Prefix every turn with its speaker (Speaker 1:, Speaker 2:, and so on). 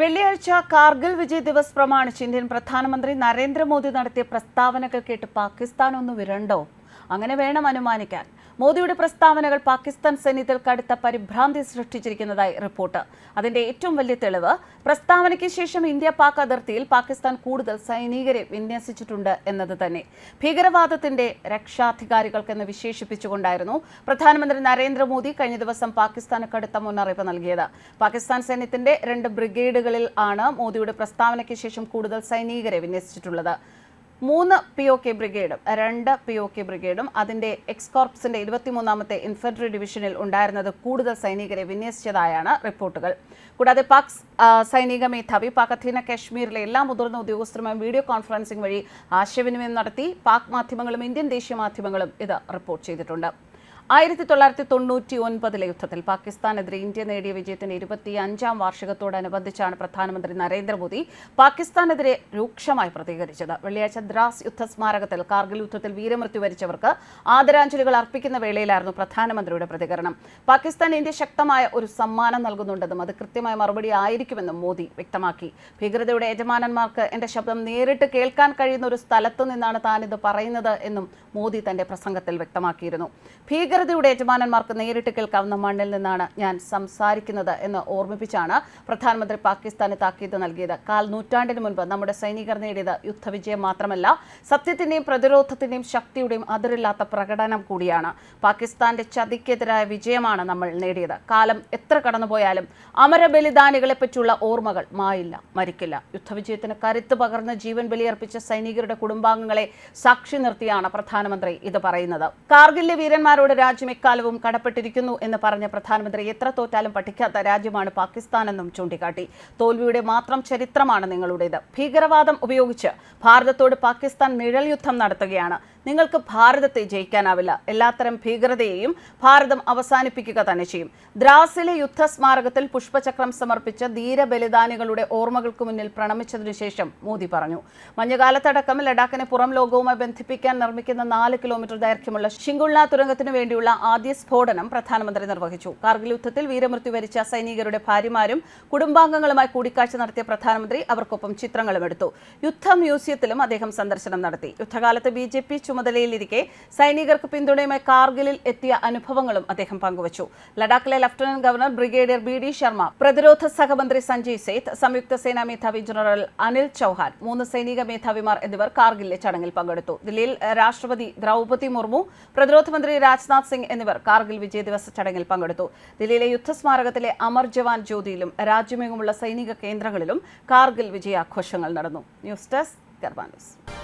Speaker 1: വെള്ളിയാഴ്ച കാർഗിൽ വിജയ് ദിവസ് പ്രമാണിച്ച് ഇന്ത്യൻ പ്രധാനമന്ത്രി നരേന്ദ്രമോദി നടത്തിയ പ്രസ്താവനകൾ കേട്ട് പാകിസ്ഥാൻ ഒന്ന് വിരണ്ടോ. അങ്ങനെ വേണം അനുമാനിക്കാൻ. മോദിയുടെ പ്രസ്താവനകൾ പാകിസ്ഥാൻ സൈന്യത്തിൽ കടുത്ത പരിഭ്രാന്തി സൃഷ്ടിച്ചിരിക്കുന്നതായി റിപ്പോർട്ട്. അതിന്റെ ഏറ്റവും വലിയ തെളിവ് പ്രസ്താവനയ്ക്ക് ശേഷം ഇന്ത്യ പാക് അതിർത്തിയിൽ പാകിസ്ഥാൻ കൂടുതൽ സൈനികരെ വിന്യസിച്ചിട്ടുണ്ട് എന്നത് തന്നെ. ഭീകരവാദത്തിന്റെ രക്ഷാധികാരികൾക്കെന്ന് വിശേഷിപ്പിച്ചുകൊണ്ടായിരുന്നു പ്രധാനമന്ത്രി നരേന്ദ്രമോദി കഴിഞ്ഞ ദിവസം പാകിസ്ഥാന് കടുത്ത മുന്നറിയിപ്പ് നൽകിയത്. പാകിസ്ഥാൻ സൈന്യത്തിന്റെ രണ്ട് ബ്രിഗേഡുകളിൽ ആണ് മോദിയുടെ പ്രസ്താവനയ്ക്ക് ശേഷം കൂടുതൽ സൈനികരെ വിന്യസിച്ചിട്ടുള്ളത്. മൂന്ന് പി ഒ കെ ബ്രിഗേഡും രണ്ട് പി ഒ കെ ബ്രിഗേഡും അതിന്റെ എക്സ്കോർപ്സിന്റെ ഇരുപത്തിമൂന്നാമത്തെ ഇൻഫൻട്രി ഡിവിഷനിൽ ഉണ്ടായിരുന്നത് കൂടുതൽ സൈനികരെ വിന്യസിച്ചതായാണ് റിപ്പോർട്ടുകൾ. കൂടാതെ പാക് സൈനിക മേധാവി പാക് അധീന കാശ്മീരിലെ എല്ലാ മുതിർന്ന ഉദ്യോഗസ്ഥരുമായും വീഡിയോ കോൺഫറൻസിംഗ് വഴി ആശയവിനിമയം നടത്തി പാക് മാധ്യമങ്ങളും ഇന്ത്യൻ ദേശീയ മാധ്യമങ്ങളും ഇത് റിപ്പോർട്ട് ചെയ്തിട്ടുണ്ട്. ആയിരത്തി തൊള്ളായിരത്തി തൊണ്ണൂറ്റി ഒൻപതിലെ യുദ്ധത്തിൽ പാകിസ്ഥാനെതിരെ ഇന്ത്യ നേടിയ വിജയത്തിന്റെ ഇരുപത്തി അഞ്ചാം വാർഷികത്തോടനുബന്ധിച്ചാണ് പ്രധാനമന്ത്രി നരേന്ദ്രമോദി പാകിസ്ഥാനെതിരെ രൂക്ഷമായി പ്രതികരിച്ചത്. വെള്ളിയാഴ്ച ദ്രാസ് യുദ്ധ സ്മാരകത്തിൽ കാർഗിൽ യുദ്ധത്തിൽ വീരമൃത്യു വരിച്ചവർക്ക് ആദരാഞ്ജലികൾ അർപ്പിക്കുന്ന വേളയിലായിരുന്നു പ്രധാനമന്ത്രിയുടെ പ്രതികരണം. പാകിസ്ഥാൻ ഇന്ത്യ ശക്തമായ ഒരു സമ്മാനം നൽകുന്നുണ്ടെന്നും അത് കൃത്യമായ മറുപടി ആയിരിക്കുമെന്നും മോദി വ്യക്തമാക്കി. ഭീകരതയുടെ യജമാനന്മാർക്ക് എന്റെ ശബ്ദം നേരിട്ട് കേൾക്കാൻ കഴിയുന്ന ഒരു സ്ഥലത്തു നിന്നാണ് താനിത് പറയുന്നത് എന്നും മോദി തന്റെ പ്രസംഗത്തിൽ വ്യക്തമാക്കിയിരുന്നു. ഭീകരതയുടെ യജമാനന്മാർക്ക് നേരിട്ട് കേൾക്കാവുന്ന മണ്ണിൽ നിന്നാണ് ഞാൻ സംസാരിക്കുന്നത് എന്ന് ഓർമ്മിപ്പിച്ചാണ് പ്രധാനമന്ത്രി പാകിസ്ഥാന് താക്കീത് നൽകിയത്. കാൽ നൂറ്റാണ്ടിന് മുൻപ് നമ്മുടെ സൈനികർ നേടിയത് യുദ്ധവിജയം മാത്രമല്ല സത്യത്തിന്റെയും പ്രതിരോധത്തിന്റെയും ശക്തിയുടെയും അതിരില്ലാത്ത പ്രകടനം കൂടിയാണ്. പാകിസ്ഥാന്റെ ചതിക്കെതിരായ വിജയമാണ് നമ്മൾ നേടിയത്. കാലം എത്ര കടന്നുപോയാലും അമരബലിദാനികളെ പറ്റിയുള്ള ഓർമ്മകൾ മായില്ല മരിക്കില്ല. യുദ്ധവിജയത്തിന് കരുത്ത് പകർന്ന് ജീവൻ ബലിയർപ്പിച്ച സൈനികരുടെ കുടുംബാംഗങ്ങളെ സാക്ഷി നിർത്തിയാണ് പ്രധാനമന്ത്രി ഇത് പറയുന്നത്. കാർഗിലെ വീരന്മാരോട് രാജ്യം എക്കാലവും കടപ്പെട്ടിരിക്കുന്നു എന്ന് പറഞ്ഞ പ്രധാനമന്ത്രി എത്ര തോറ്റാലും പഠിക്കാത്ത രാജ്യമാണ് പാകിസ്ഥാനെന്നും ചൂണ്ടിക്കാട്ടി. തോൽവിയുടെ മാത്രം ചരിത്രമാണ് നിങ്ങളുടേത്. ഭീകരവാദം ഉപയോഗിച്ച് ഭാരതത്തോട് പാകിസ്ഥാൻ നിഴൽ യുദ്ധം നടത്തുകയാണ്. നിങ്ങൾക്ക് ഭാരതത്തെ ജയിക്കാനാവില്ല. എല്ലാത്തരം ഭീകരതയെയും ഭാരതം അവസാനിപ്പിക്കുക തന്നെ ചെയ്യും. ദ്രാസിലെ യുദ്ധസ്മാരകത്തിൽ പുഷ്പചക്രം സമർപ്പിച്ച ധീരബലിദാനികളുടെ ഓർമ്മകൾക്ക് മുന്നിൽ പ്രണമിച്ചതിനു ശേഷം മോദി പറഞ്ഞു. മഞ്ഞുകാലത്തടക്കം ലഡാക്കിനെ പുറം ലോകവുമായി ബന്ധിപ്പിക്കാൻ നിർമ്മിക്കുന്ന നാല് കിലോമീറ്റർ ദൈർഘ്യമുള്ള ഷിങ്കുള്ള തുരങ്കത്തിനു വേണ്ടിയുള്ള ആദ്യ സ്ഫോടനം പ്രധാനമന്ത്രി നിർവഹിച്ചു. കാർഗിൽ യുദ്ധത്തിൽ വീരമൃത്യു വരിച്ച സൈനികരുടെ ഭാര്യമാരും കുടുംബാംഗങ്ങളുമായി കൂടിക്കാഴ്ച നടത്തിയ പ്രധാനമന്ത്രി അവർക്കൊപ്പം ചിത്രങ്ങളും എടുത്തു. യുദ്ധ മ്യൂസിയത്തിലും അദ്ദേഹം സന്ദർശനം നടത്തി. യുദ്ധകാലത്ത് ബി ചുമതലയിലിരിക്കെ സൈനികർക്ക് പിന്തുണയുമായി കാർഗിലിൽ എത്തിയ അനുഭവങ്ങളും അദ്ദേഹം പങ്കുവച്ചു. ലഡാക്കിലെ lieutenant governor brigadier B D Sharma പ്രതിരോധ സഹമന്ത്രി സഞ്ജയ് സേത്ത് സംയുക്ത സേനാ മേധാവി ജനറൽ അനിൽ ചൌഹാൻ മൂന്ന് സൈനിക മേധാവിമാർ എന്നിവർ കാർഗിലിലെ ചടങ്ങിൽ പങ്കെടുത്തു. ദില്ലിയിൽ രാഷ്ട്രപതി ദ്രൗപതി മുർമു പ്രതിരോധ മന്ത്രി രാജ്നാഥ് സിംഗ് എന്നിവർ കാർഗിൽ വിജയ ദിവസ ചടങ്ങിൽ പങ്കെടുത്തു. ദില്ലിയിലെ യുദ്ധസ്മാരകത്തിലെ അമർ ജവാൻ ജ്യോതിയിലും രാജ്യമെങ്ങുമുള്ള സൈനിക കേന്ദ്രങ്ങളിലും കാർഗിൽ വിജയാഘോഷങ്ങൾ നടന്നു. ന്യൂസ് ഡെസ്ക് ഗർബാ ന്യൂസ്.